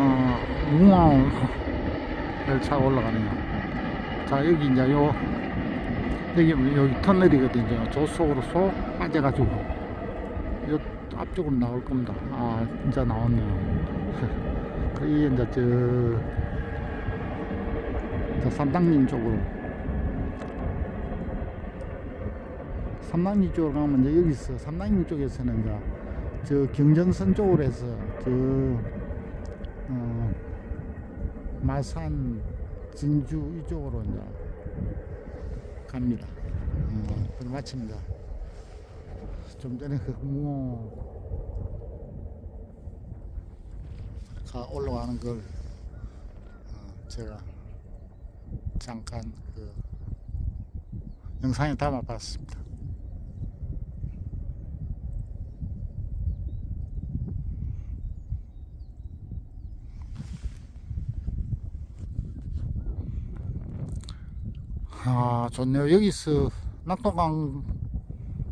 어, 무궁화 열차가 올라가네요. 자, 여기 이제 요, 여기, 여기 터널이거든요. 저 속으로 쏙 빠져가지고, 요 앞쪽으로 나올 겁니다. 아, 진짜 나왔네요. 거기 이제 저, 저 삼당림 쪽으로. 삼당리 쪽으로 가면 이제 여기서 삼당리 쪽에서는 이제 저 경전선 쪽으로 해서 저 어, 마산 진주 이쪽으로 이제 갑니다. 어, 마칩니다. 좀 전에 그 무가 올라가는 걸 어, 제가 잠깐 그 영상에 담아봤습니다. 아 좋네요. 여기서 낙동강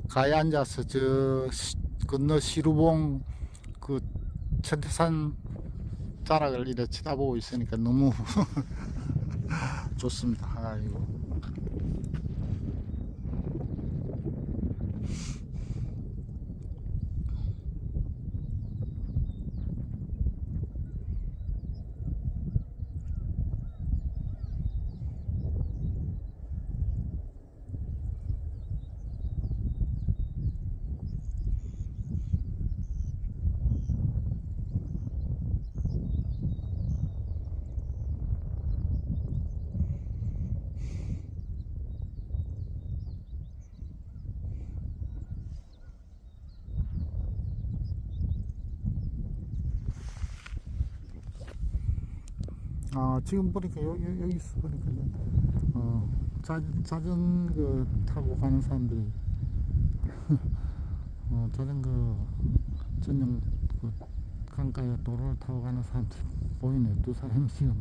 가에 앉아서 저 시- 건너 시루봉 그 천태산 자락을 이렇게 쳐다보고 있으니까 너무 좋습니다. 아이고 아 지금 보니까 여기 여기 있어 보니까. 어 자, 자전거 타고 가는 사람들이. 어 자전거 전용 그 강가에 도로를 타고 가는 사람들 보이네 두 사람이 지금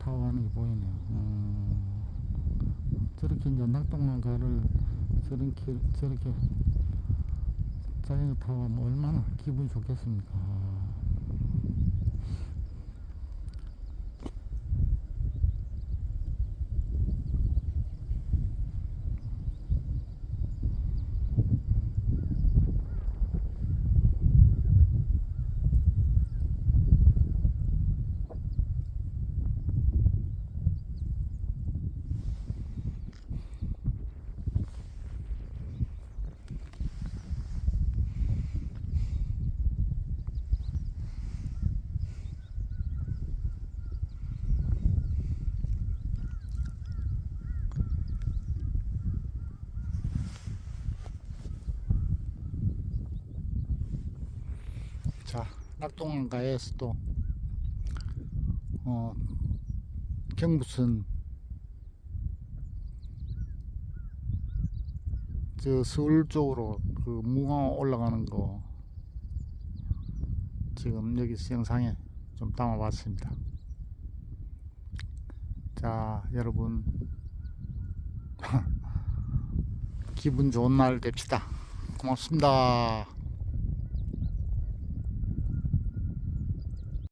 타고 가는 게 보이네요. 음, 저렇게 이제 낙동강가를 저렇게 저렇게 자전거 타고 가면 얼마나 기분이 좋겠습니까 자, 낙동강가에서 도 어, 경부선 저 서울 쪽으로 그 무광 올라가는 거 지금 여기서 영상에 좀 담아봤습니다. 자, 여러분 기분 좋은 날 됩시다. 고맙습니다.